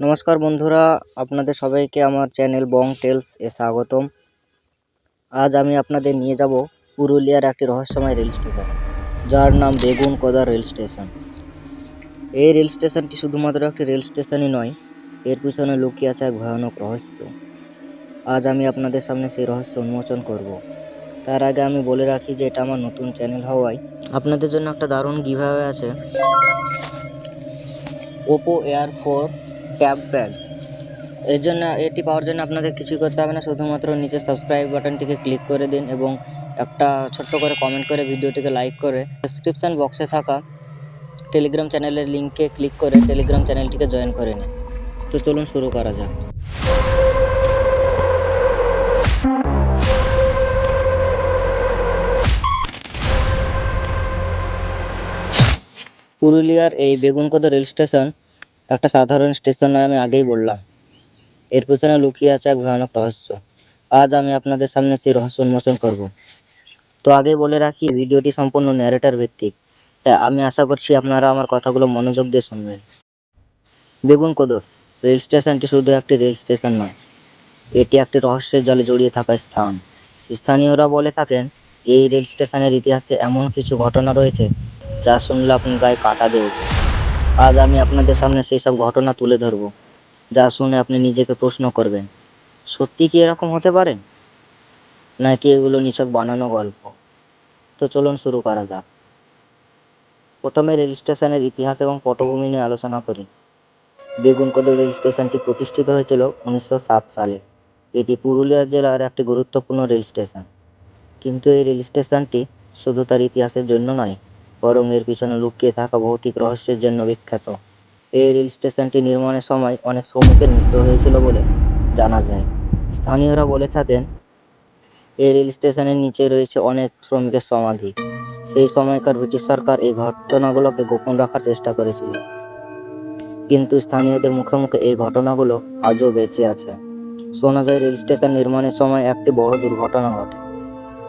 নমস্কার বন্ধুরা, আপনাদের সবাইকে আমার চ্যানেল বং টেলস এ স্বাগতম। আজ আমি আপনাদের নিয়ে যাব পুরুলিয়ার একটি রহস্যময় রেল স্টেশন, যার নাম বেগুন কদা রেল স্টেশন। এই রেল স্টেশনটি শুধুমাত্র একটি রেল স্টেশনই নয়, এর পিছনে লুকিয়ে আছে এক ভয়ানক রহস্য। আজ আমি আপনাদের সামনে সেই রহস্য উন্মোচন করব। তার আগে আমি বলে রাখি যে এটা আমার নতুন চ্যানেল হওয়ায় আপনাদের জন্য একটা দারুণ গিভাওয়ে আছে। Oppo air four tab pad এর জন্য, এটি পাওয়ার জন্য আপনাদের কিছুই করতে হবে না, শুধুমাত্র নিচে সাবস্ক্রাইব বাটনটিকে ক্লিক করে দিন এবং একটা ছোট্ট করে কমেন্ট করে ভিডিওটিকে লাইক করে ডেসক্রিপশন বক্সে থাকা টেলিগ্রাম চ্যানেলের লিঙ্কে ক্লিক করে টেলিগ্রাম চ্যানেলটিকে জয়েন করে নিন। তো চলুন শুরু করা যাক। পুরুলিয়ার এই বেগুনকোদা রেল স্টেশন একটা সাধারণ স্টেশন নয় আমি আগেই বললাম। এর পেছনে লুকিয়ে আছে এক ভয়ানক রহস্য। আজ আমি আপনাদের সামনে সেই রহস্য উন্মোচন করব। তো আগে বলে রাখি, ভিডিওটি সম্পূর্ণ ন্যারেটার ভিত্তিক। তাই আমি আশা করছি আপনারা আমার কথাগুলো মনোযোগ দিয়ে শুনবেন। বেগুন কদর, রেল স্টেশনটি শুধু একটি রেল স্টেশন নয়, এটি একটি রহস্যের জলে জড়িয়ে থাকা স্থান। স্থানীয়রা বলে থাকেন, এই রেল স্টেশনের ইতিহাসে এমন কিছু ঘটনা রয়েছে যা শুনলে আপনার গায়ে কাটা দেবে আজ আমি আপনাদের সামনে সেই সব ঘটনা তুলে ধরবো, যা শুনে আপনি নিজেকে প্রশ্ন করবেন, সত্যি কি এরকম হতে পারে? নাকি এগুলো নিছক বানানো গল্প? তো চলুন শুরু করা যাক। প্রথমে রেল স্টেশনের ইতিহাস এবং পটভূমি নিয়ে আলোচনা করি। বেগুনকোদা রেল স্টেশনটি প্রতিষ্ঠিত হয়েছিল উনিশশো সাত সালে। এটি পুরুলিয়া জেলার একটি গুরুত্বপূর্ণ রেল স্টেশন। কিন্তু এই রেল স্টেশনটি শুধু তার ইতিহাসের জন্য নয় বরং এর পিছনে লুকিয়ে থাকা ভৌতিক রহস্যের জন্য বিখ্যাত। এই রেল স্টেশনটি নির্মাণের সময় অনেক শ্রমিকের মৃত্যু হয়েছিল বলে জানা যায়। স্থানীয়রা বলে থাকেন, এই রেল স্টেশনের নিচে রয়েছে অনেক শ্রমিকের সমাধি। সেই সময়কার ব্রিটিশ সরকার এই ঘটনাগুলোকে গোপন রাখার চেষ্টা করেছিল। কিন্তু স্থানীয়দের মুখে মুখে এই ঘটনাগুলো আজও বেঁচে আছে। শোনা যায়, রেল স্টেশন নির্মাণের সময় একটি বড় দুর্ঘটনা ঘটে।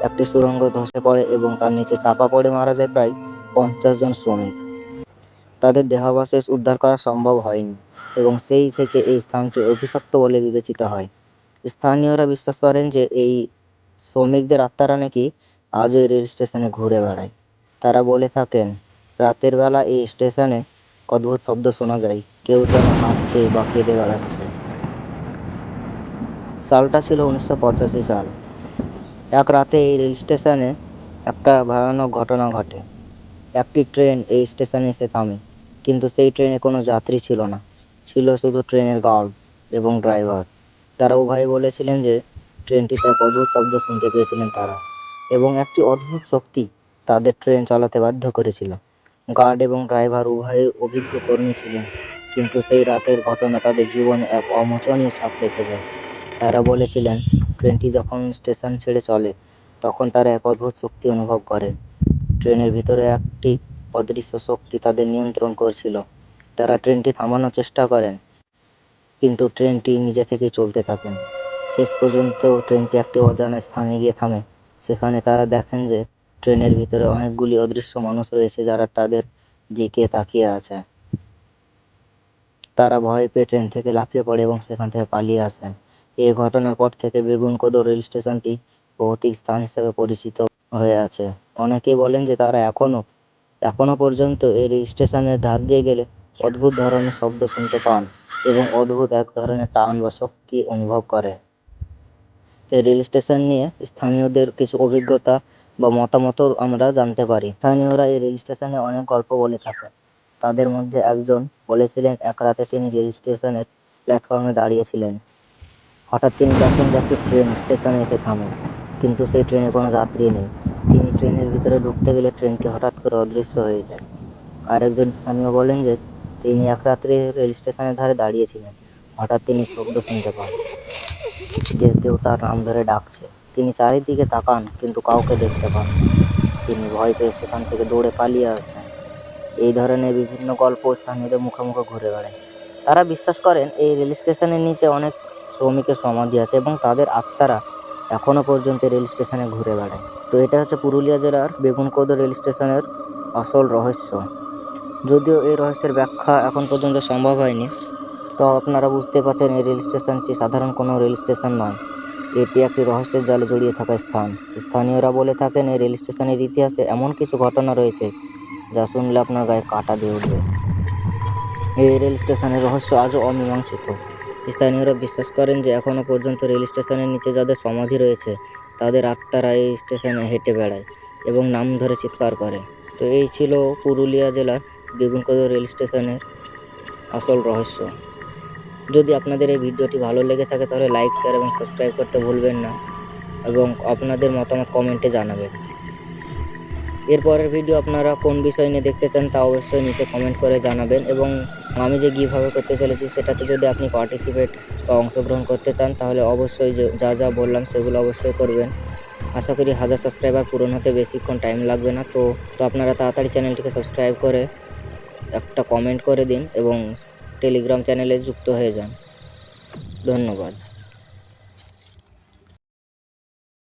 একটি সুড়ঙ্গ ধসে পড়ে এবং তার নিচে চাপা পড়ে মারা যায় প্রায় পঞ্চাশ জন শ্রমিক। তাদের দেহাবশেষ উদ্ধার করা সম্ভব হয়নি এবং সেই থেকে এই স্থানটি অভিশপ্ত বলে বিবেচিত হয়। স্থানীয়রা বিশ্বাস করেন যে এই শ্রমিকদের আত্মারা নাকি আজও রেল স্টেশনে ঘুরে বেড়ায়। তারা বলে থাকেন, রাতের বেলা এই স্টেশনে অদ্ভুত শব্দ শোনা যায়। কেউ যেন হাঁটছে বা কেঁদে বেড়াচ্ছে। সালটা ছিল উনিশশো পঁচাশি সাল। এক রাতে এই রেল স্টেশনে একটা ভয়ানক ঘটনা ঘটে। একটি ট্রেন এই স্টেশনে এসে থামে। কিন্তু সেই ট্রেনে কোনো যাত্রী ছিল না। ছিল শুধু ট্রেনের গার্ড এবং ড্রাইভার। তারা উভয়ে বলেছিলেন যে ট্রেনটিতে এক অদ্ভুত শব্দ শুনতে পেয়েছিলেন তারা এবং একটি অদ্ভুত শক্তি তাদের ট্রেন চালাতে বাধ্য করেছিল। গার্ড এবং ড্রাইভার উভয়ে অভিজ্ঞ কর্মী ছিলেন, কিন্তু সেই রাতের ঘটনা তাদের জীবনে এক অমোচনীয় ছাপ রেখে যায় তারা বলেছিলেন, ট্রেনটি যখন স্টেশন ছেড়ে চলে, তখন তারা এক অদ্ভুত শক্তি অনুভব করেন ট্রেনের ভিতরে একটি অদৃশ্য শক্তি তাদের নিয়ন্ত্রণ করছিল। তারা ট্রেনটি থামানোর চেষ্টা করেন, কিন্তু ট্রেনটি নিজে থেকেই চলতে থাকেন শেষ পর্যন্ত ট্রেনটি একটি অজানা স্থানে গিয়ে থামে। সেখানে তারা দেখেন যে ট্রেনের ভিতরে অনেকগুলি অদৃশ্য মানুষ রয়েছে যারা তাদের দিকে তাকিয়ে আছে। তারা ভয় পেয়ে ট্রেন থেকে লাফিয়ে পড়ে এবং সেখান থেকে পালিয়ে আসেন। এই ঘটনার পর থেকে বেগুনকোদো রেল স্টেশনটি ভৌতিক স্থান হিসেবে পরিচিত। হয়ে আছে। অনেকেই বলেন যে তারা এখনও এখনও পর্যন্ত এই রেল স্টেশনের ধার দিয়ে গেলে অদ্ভুত ধরনের শব্দ শুনতে পান এবং অদ্ভুত এক ধরনের টান বা শক্তি অনুভব করে। এই রেল স্টেশন নিয়ে স্থানীয়দের কিছু অভিজ্ঞতা বা মতামতও আমরা জানতে পারি। স্থানীয়রা এই রেল স্টেশনে অনেক গল্প বলে থাকে। তাদের মধ্যে একজন বলেছিলেন, এক রাতে তিনি রেল স্টেশনের প্ল্যাটফর্মে দাঁড়িয়েছিলেন। হঠাৎ তিনি দেখেন যে একটি ট্রেন স্টেশনে এসে থামে, কিন্তু সেই ট্রেনে কোনো যাত্রী নেই। ট্রেনের ভিতরে ঢুকতে গেলে ট্রেনটি হঠাৎ করে অদৃশ্য হয়ে যায়। আরেকজন স্থানীয় বলেন যে, তিনি এক রাত্রে রেল স্টেশনের ধারে দাঁড়িয়েছিলেন। হঠাৎ তিনি শব্দ শুনতে পান, যে কেউ তার নাম ধরে ডাকছে। তিনি চারিদিকে তাকান, কিন্তু কাউকে দেখতে পান। তিনি ভয় পেয়ে সেখান থেকে দৌড়ে পালিয়ে আসেন। এই ধরনের বিভিন্ন গল্প স্থানীয়দের মুখে মুখে ঘুরে বেড়ায়। তারা বিশ্বাস করেন, এই রেল স্টেশনের নিচে অনেক শ্রমিকের সমাধি আছে এবং তাদের আত্মারা এখনও পর্যন্ত রেল স্টেশনে ঘুরে বেড়ায়। তো এটা হচ্ছে পুরুলিয়া জেলার বেগুনকোদো রেল স্টেশনের আসল রহস্য। যদিও এই রহস্যের ব্যাখ্যা এখন পর্যন্ত সম্ভব হয়নি, তো আপনারা বুঝতে পারছেন এই রেল স্টেশনটি সাধারণ কোনো রেল স্টেশন নয়। এটি একটি রহস্যের জালে জড়িয়ে থাকা স্থান। স্থানীয়রা বলে থাকেন, এই রেল স্টেশনের ইতিহাসে এমন কিছু ঘটনা রয়েছে যা শুনলে আপনার গায়ে কাঁটা দিয়ে উঠবে। এই রেল স্টেশনের রহস্য আজও অমীমাংসিত। স্থানীয়রা বিশ্বাস করেন যে এখনও পর্যন্ত রেল স্টেশনের নিচে যাদের সমাধি রয়েছে তাদের আত্মারা এই স্টেশনে হেঁটে বেড়ায় এবং নাম ধরে চিৎকার করে। তো এই ছিল পুরুলিয়া জেলার বেগুনকদর রেল স্টেশনের আসল রহস্য। যদি আপনাদের এই ভিডিওটি ভালো লেগে থাকে তাহলে লাইক শেয়ার এবং সাবস্ক্রাইব করতে ভুলবেন না এবং আপনাদের মতামত কমেন্টে জানাবেন। এরপরের ভিডিও আপনারা কোন বিষয় নিয়ে দেখতে চান তা অবশ্যই নিচে কমেন্ট করে জানাবেন এবং আমি যে গিভাবে করতে চলেছি, সেটাতে যদি আপনি পার্টিসিপেট বা অংশগ্রহণ করতে চান, তাহলে অবশ্যই যা যা বললাম, সেগুলো অবশ্যই করবেন। আশা করি হাজার সাবস্ক্রাইবার পূরণ হতে বেশিক্ষণ টাইম লাগবে না। তো তো আপনারা তাড়াতাড়ি চ্যানেলটিকে সাবস্ক্রাইব করে একটা কমেন্ট করে দিন এবং টেলিগ্রাম চ্যানেলে যুক্ত হয়ে যান। ধন্যবাদ।